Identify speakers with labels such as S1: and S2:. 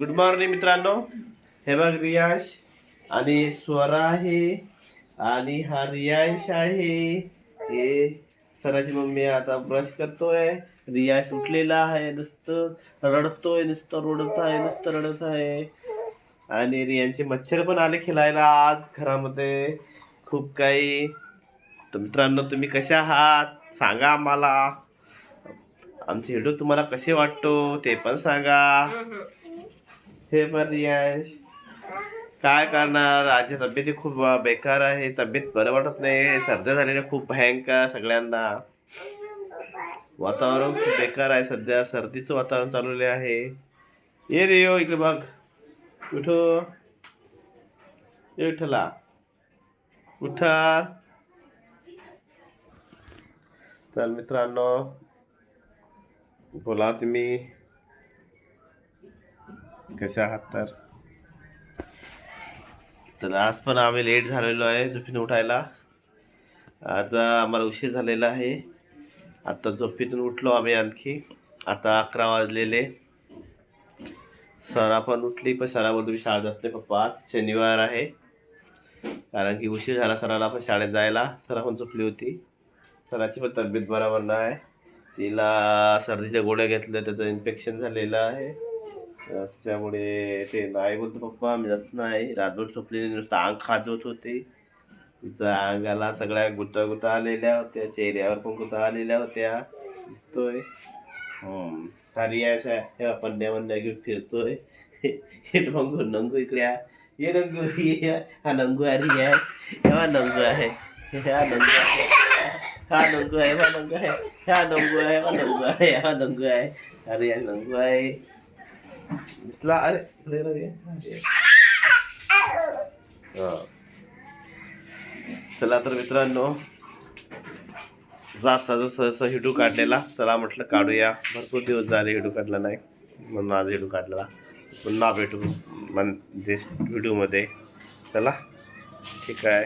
S1: Good morning मित्रांनो. हे बघ रियाश आणि स्वरा आहे आणि हा रियाश आहे. हे सराची मम्मी आता ब्रश करतोय. रियाश उठलेला आहे नुसतं रडतोय नुसतं रडत आहे नुसतं रडत आहे. आणि रियांचे मच्छर पण आले खेळायला आज घरामध्ये. खूप काही. तर मित्रांनो तुम्ही कसे आहात? सांगा आम्हाला. आमचे व्हिडिओ तुम्हाला कसे वाटतो ते पण सांगा. हे पण रियाश काय करणार? आज तब्येती खूप बेकार आहे. तब्येत बरं वाटत नाही सर्दी झालेल्या खूप भयंकर सगळ्यांना. वातावरण खूप बेकार आहे सध्या. सर्दीचं वातावरण चालवले आहे. ये रे यो इकडे बघ. उठो. ये विठ्ठला उठा. तर मित्रांनो बोला तुम्ही. कसे आहात तर? चला आज पण आम्ही लेट झालेलो आहे झोपीतून उठायला. आज आम्हाला उशीर झालेला आहे. आता झोपीतून उठलो आम्ही आणखी. आता अकरा वाजलेले. सरा पण उठली पण सरावर तुम्ही शाळेत जात नाही पप्पा. आज शनिवार आहे. कारण की उशीर झाला सराला पण शाळेत जायला. सरा पण झोपली होती. सराची पण तब्येत बरोबर नाही. तिला सर्दीच्या गोळ्या घेतल्या त्याचं इन्फेक्शन झालेलं आहे. त्याच्यामुळे ते नाही बोलतो पप्पा मी जात नाही. रातभर झोपलेली नुसतं अंग खाजवत होते. तिचा अंगाला सगळ्या गुता गुता आलेल्या होत्या. चेहऱ्यावर पण गुता आलेल्या होत्या. दिसतोय. सारी अशा पंड्या आहे हे घेऊन फिरतोय. हे नंगू नंगू इकडे ये. नंगू. ये हा नंगू आहे. हा नंगू आहे. हा नंगू आहे. हा नंगू आहे. हा नंगू आहे. हा नंगू आहे. हा नंगू आहे. हा नंगू आहे. अरे हा नंगू आहे. दिसला अरे चला तर मित्रांनो जास्त जसं हिडू काढलेला चला म्हटलं काढूया. भरपूर दिवस झाले हिडू काढला नाही म्हणून आज हिडू काढलेला. पुन्हा भेटू म्हणजे व्हिडिओमध्ये चला ठीक आहे.